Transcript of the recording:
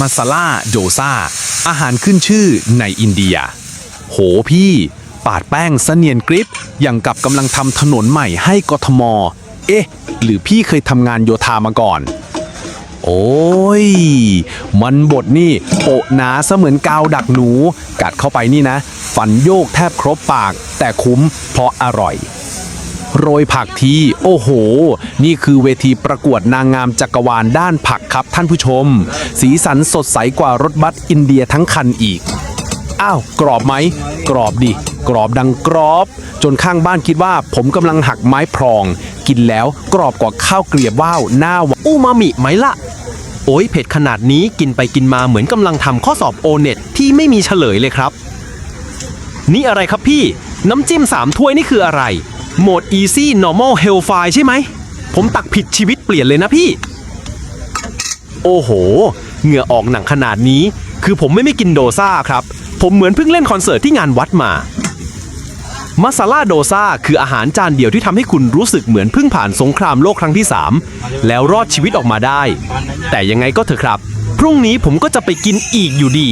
มาซาล่าโดซาอาหารขึ้นชื่อในอินเดีย โหพี่ ปาดแป้งเสเนียนกริปอย่างกับกำลังทำถนนใหม่ให้กทม เอ๊ะ หรือพี่เคยทำงานโยธามาก่อน โอ้ย มันบดนี่โปะหนาเสมือนกาวดักหนู กัดเข้าไปนี่นะ ฟันโยกแทบครบปาก แต่คุ้มเพราะอร่อย โรยผักที โอ้โห นี่คือเวทีประกวดนางงามจักรวาลด้านผักครับท่านผู้ชม สีสันสดใสกว่ารถบัสอินเดียทั้งคันอีก อ้าว กรอบไหม กรอบดิ กรอบดังกรอบ จนข้างบ้านคิดว่าผมกำลังหักไม้พรอง กินแล้วกรอบกว่าข้าวเกลียบว่าวหน้าวานอูมามิไหมล่ะ โอ้ยเผ็ดขนาดนี้กินไปกินมาเหมือนกำลังทำข้อสอบโอเน็ตที่ไม่มีเฉลยเลยครับ นี่อะไรครับพี่ น้ำจิ้มสามถ้วยนี่คืออะไร โหมด Easy Normal Hellfire ใช่ไหม ผมตักผิดชีวิตเปลี่ยนเลยนะพี่ โอ้โห เหงื่อออกหนังขนาดนี้ คือผมไม่ไม่กินโดซ่าครับ ผมเหมือนเพิ่งเล่นคอนเสิร์ตที่งานวัดมามาซาลาโดซาคืออาหารจานเดียวที่ทำให้คุณรู้สึกเหมือนเพิ่งผ่านสงครามโลกครั้งที่ 3 แล้วรอดชีวิตออกมาได้ แต่ยังไงก็เถอะครับ พรุ่งนี้ผมก็จะไปกินอีกอยู่ดี